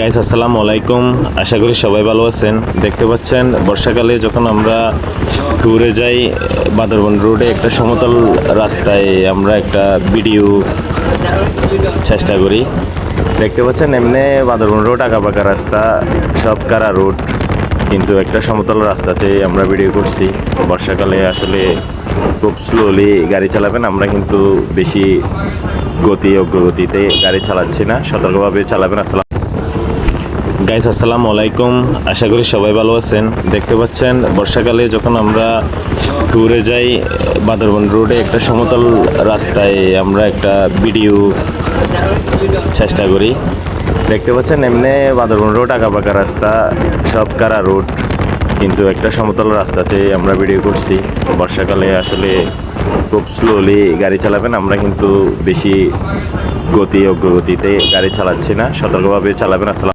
Guys আসসালামু আলাইকুম। আশা করি সবাই ভালো আছেন। দেখতে পাচ্ছেন, বর্ষাকালে যখন আমরা ট্যুরে যাই বাদরবন রোডে একটা সমতল রাস্তায় আমরা একটা ভিডিও চেষ্টা করি। দেখতে পাচ্ছেন, এমনি বাদরবন রোড আঁকাবাঁকা রাস্তা, সব কারা রোড, কিন্তু একটা সমতল রাস্তাতে আমরা ভিডিও করছি। বর্ষাকালে আসলে খুব স্লোলি গাড়ি চালাবেন, আমরা কিন্তু বেশি গতি, অগ্রগতিতে গাড়ি চালাচ্ছি না। সতর্কভাবে চালাবেন। আসসালাম গাইস আসসালামু আলাইকুম। আশা করি সবাই ভালো আছেন। দেখতে পাচ্ছেন, বর্ষাকালে যখন আমরা ট্যুরে যাই বাদরবন রোডে একটা সমতল রাস্তায় আমরা একটা ভিডিও চেষ্টা করি। দেখতে পাচ্ছেন, এমনি বাদরবন রোড আঁকাবাঁকা রাস্তা, সব কারা রোড কিন্তু একটা সমতল রাস্তাতে আমরা ভিডিও করছি। বর্ষাকালে আসলে খুব স্লোলি গাড়ি চালাবেন, আমরা কিন্তু বেশি গতি অগ্রগতিতে গাড়ি চালাচ্ছি না। সতর্কভাবে চালাবেন। আসসালাম